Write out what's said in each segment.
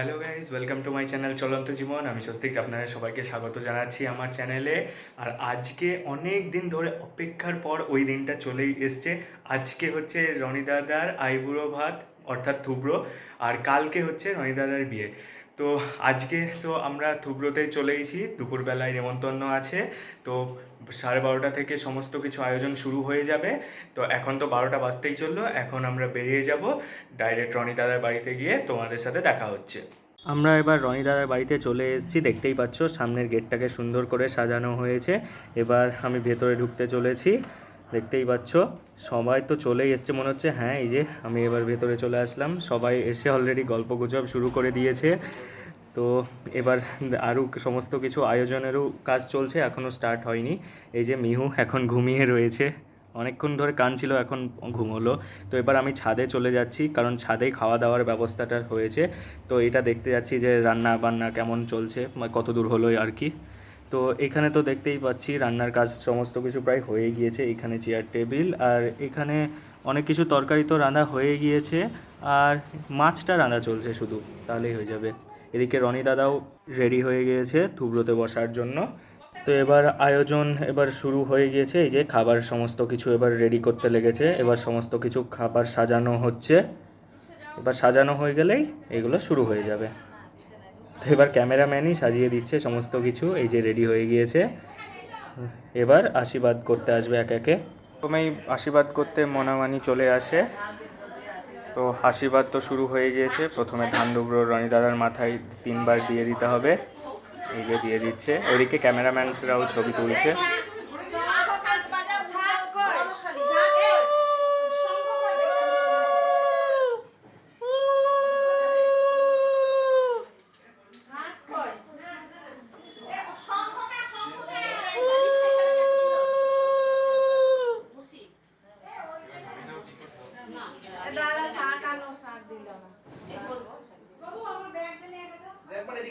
Hello guys welcome to my channel চলন্ত জীবন। আমি স্বস্তিক আপনারা সবাইকে স্বাগত জানাচ্ছি আমার চ্যানেলে আর আজকে অনেক দিন ধরে অপেক্ষার পর ওই দিনটা চলেই এসছে। আজকে হচ্ছে রনি দাদার আইবুড়ো ভাত, অর্থাৎ থুবড়ো, আর কালকে হচ্ছে রনি দাদার বিয়ে। তো আজকে তো আমরা থুবড়োতে চলেইছি দুপুরবেলায় নেমন্তন্ন আছে, তো সাড়ে বারোটা থেকে সমস্ত কিছু আয়োজন শুরু হয়ে যাবে, তো এখন তো বারোটা বাজতেই চলল, এখন আমরা বেরিয়ে যাব ডাইরেক্ট রনি দাদার বাড়িতে গিয়ে তোমাদের সাথে দেখা হচ্ছে। আমরা এবার রনি দাদার বাড়িতে চলে এসেছি, দেখতেই পাচ্ছ সামনের গেটটাকে সুন্দর করে সাজানো হয়েছে, এবার আমি ভেতরে ঢুকতে চলেছি। দেখতেই পাচ্ছ, সবাই তো চলেই এসছে মনে হচ্ছে। হ্যাঁ এই যে আমি এবার ভেতরে চলে আসলাম। সবাই এসে অলরেডি গল্প গুজব শুরু করে দিয়েছে। তো এবার আরও সমস্ত কিছু আয়োজনেরও কাজ চলছে এখনও স্টার্ট হয়নি। এই যে মিহু এখন ঘুমিয়ে রয়েছে। অনেকক্ষণ ধরে কান ছিল এখন ঘুমোলো। তো এবার আমি ছাদে চলে যাচ্ছি, কারণ ছাদেই খাওয়া দাওয়ার ব্যবস্থাটা হয়েছে। তো এটা দেখতে যাচ্ছি যে রান্না বান্না কেমন চলছে কত দূর হলো আর কি। তো এখানে তো দেখতেই পাচ্ছি রান্নার কাজ সমস্ত কিছু প্রায় হয়ে গিয়েছে। এখানে চেয়ার টেবিল আর এখানে অনেক কিছু তরকারি তো রান্না হয়ে গিয়েছে। আর মাছটা রান্না চলছে শুধু, তাহলেই হয়ে যাবে। এদিকে রনি দাদাও রেডি হয়ে গিয়েছে থুবড়োতে বসার জন্য। তো এবার আয়োজন এবার শুরু হয়ে গিয়েছে, এই যে খাবার সমস্ত কিছু এবার রেডি করতে লেগেছে। এবার সমস্ত কিছু খাবার সাজানো হচ্ছে। এবার সাজানো হয়ে গেলেই এগুলো শুরু হয়ে যাবে। তো এবার ক্যামেরাম্যানই সাজিয়ে দিচ্ছে সমস্ত কিছু। এই যে রেডি হয়ে গিয়েছে। এবার আশীর্বাদ করতে আসবে এক একে। প্রথমেই আশীর্বাদ করতে মনামানি চলে আসে। তো আশীর্বাদ তো শুরু হয়ে গিয়েছে। প্রথমে ধান ডুবরো রনি দাদার মাথায় তিনবার দিয়ে দিতে হবে। এই যে দিয়ে দিচ্ছে। ওইদিকে ক্যামেরাম্যানসরাও ছবি তুলছে।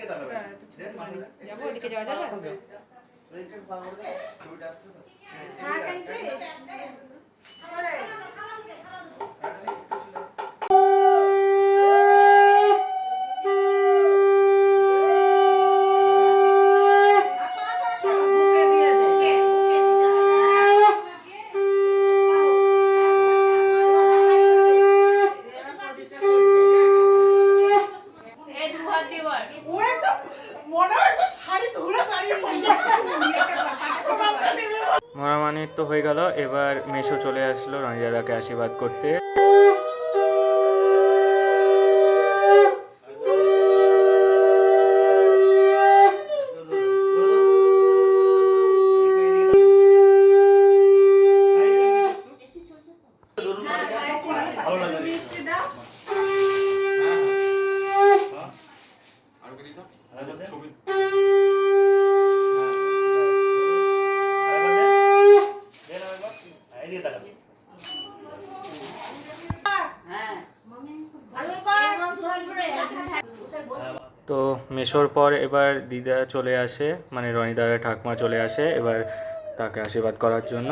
ಯಾವಾಗ ಅದಕ್ಕೆ ಜವಾಬ್ದಾರ মনামানির তো হয়ে গেল। এবার মেশো চলে আসলো রানী দাদাকে আশীর্বাদ করতে। মেশোর পর এবার দিদা চলে আসে মানে রনিদারের ঠাকুমা ঠাকমা চলে আসে এবার তাকে আশীর্বাদ করার জন্য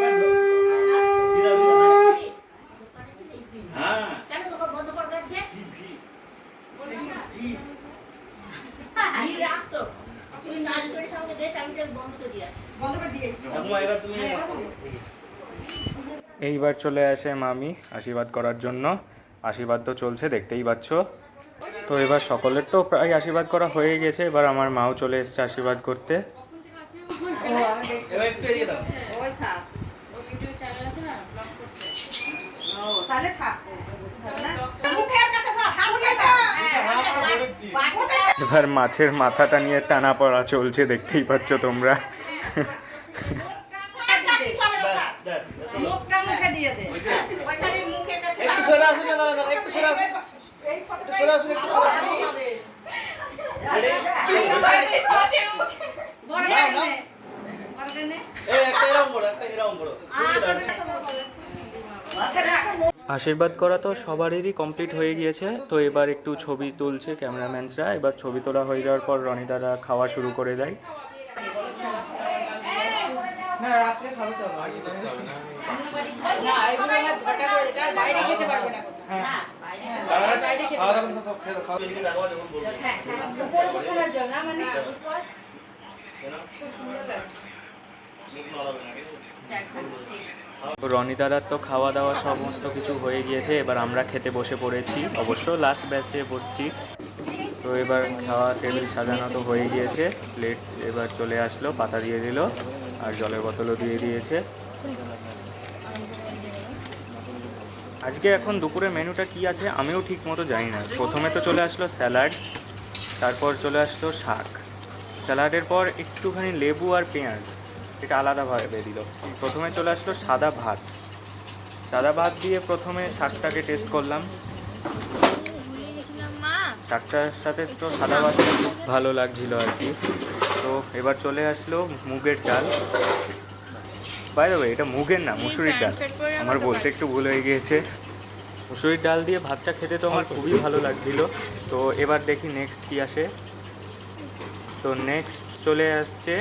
একবার ধর। দিদা, দিদা, কেন তোকে বন্ধ করে রাখবে? এই রাখ তো। তুই নাচ করিস আমাকে দে, চাবিটা বন্ধ করে দিয়ে আসি। বন্ধ করে দিয়েছি ঠাকুমা, এবার তুমি এইবার চলে আসে মামি। আশীর্বাদ করার জন্য। আশীর্বাদ তো চলছে দেখতেই পাচ্ছ। তো এবার সকলের তো প্রায় আশীর্বাদ করা হয়ে গেছে। এবার আমার মাও চলে এসছে আশীর্বাদ করতে। তাহলে থাক। এবার মাছের মাথাটা নিয়ে টানা পড়া চলছে দেখতেই পাচ্ছ তোমরা কিচ্ছু হবে না, ব্যাস, ব্যাস। মুখটা মুখে দিয়ে দে ওইখানে মুখের কাছে একটু সরে আসুন না, দাদা, দাদা, একটু সরে আসুন। এই ফটোটা সরে আসুন, একটু সরে আসুন। বড় বড় একটা এরকম করো, একটা এরকম করো। আর সুবিধা হবে। আচ্ছা রাখ আশীর্বাদ করা তো সবারই কমপ্লিট হয়ে গিয়েছে। তো এবার একটু ছবি তুলছে ক্যামেরাম্যানসরা। এবার ছবি তোলা হয়ে যাওয়ার পর রনিদারা খাওয়া শুরু করে দেয়। হ্যাঁ। হ্যাঁ। হ্যাঁ, মানে? খুব সুন্দর লাগছে। মুখ নড়াবে না কিন্তু রনিদারার তো খাওয়া দাওয়া সমস্ত কিছু হয়ে গিয়েছে, এবার আমরা খেতে বসে পড়েছি। অবশ্য লাস্ট ব্যাচে বসছি। তো এবার খাওয়া টেবিল সাজানো তো হয়ে গিয়েছে প্লেট এবার চলে আসলো, পাতা দিয়ে দিল, আর জলের বোতলও দিয়ে দিয়েছে। আজকে এখন দুপুরে মেনুটা কি আছে আমিও ঠিক মতো জানি না। প্রথমে তো চলে আসলো স্যালাড, তারপর চলে আসলো শাক। স্যালাডের পর একটুখানি লেবু আর পেঁয়াজ। এটা আলাদাভাবে দিল প্রথমে চলে আসলো সাদা ভাত। সাদা ভাত দিয়ে প্রথমে শাকটাকে টেস্ট করলাম। শাকটার সাথে তো সাদা ভাত খুব ভালো লাগছিল আর কি। তো এবার চলে আসলো মুগের ডাল। বাইরে এটা মুগের না মুসুরির ডাল। আমার বলতে একটু ভুল হয়ে গিয়েছে। মুসুরির ডাল দিয়ে ভাতটা খেতে তো আমার খুবই ভালো লাগছিল। তো এবার দেখি নেক্সট কি আসে। তো নেক্সট চলে আসছে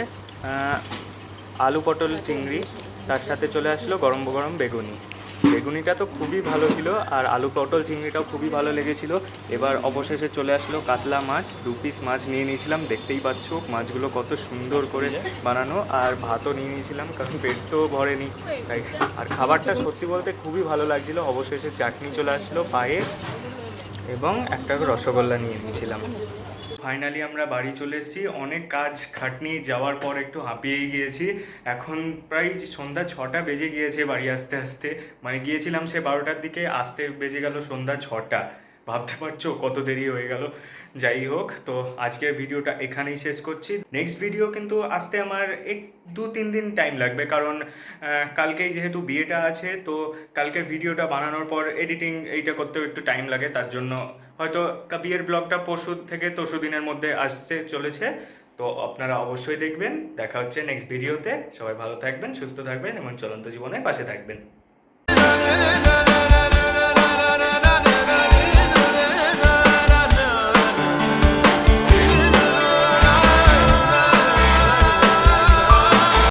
আলু পটল চিংড়ি, তার সাথে চলে আসলো গরম গরম বেগুনি। বেগুনিটা তো খুবই ভালো ছিল আর আলু পটল চিংড়িটাও খুবই ভালো লেগেছিল। এবার অবশেষে চলে আসলো কাতলা মাছ, দু পিস মাছ নিয়ে নিয়েছিলাম। দেখতেই পাচ্ছ মাছগুলো কত সুন্দর করে বানানো আর ভাতও নিয়ে নিয়েছিলাম, কারণ পেট তো ভরেনি। তাই আর খাবারটা সত্যি বলতে খুবই ভালো লাগছিল। অবশেষে চাটনি চলে আসলো পায়েস এবং একটা রসগোল্লা নিয়ে নিয়েছিলাম। ফাইনালি আমরা বাড়ি চলে এসেছি। অনেক কাজ খাটনি যাওয়ার পর একটু হাঁপিয়েই গিয়েছি। এখন প্রায় সন্ধ্যা ছটা বেজে গিয়েছে বাড়ি আসতে আসতে। মানে গিয়েছিলাম সে বারোটার দিকে, আসতে বেজে গেল সন্ধ্যা ছটা। ভাবতে পারছ কত দেরি হয়ে গেল। যাই হোক, তো আজকের ভিডিওটা এখানেই শেষ করছি। নেক্সট ভিডিও কিন্তু আসতে আমার এক, দু, তিন দিন টাইম লাগবে। কারণ কালকেই যেহেতু বিয়েটা আছে, তো কালকের ভিডিওটা বানানোর পর এডিটিং এইটা করতেও একটু টাইম লাগে। তার জন্য হয়তো বিয়ের ব্লগটা পরশু থেকে তরশু দিনের মধ্যে আসতে চলেছে। তো আপনারা অবশ্যই দেখবেন। দেখা হচ্ছে নেক্সট ভিডিওতে সবাই ভালো থাকবেন, সুস্থ থাকবেন এবং চলন্ত জীবনের পাশে থাকবেন।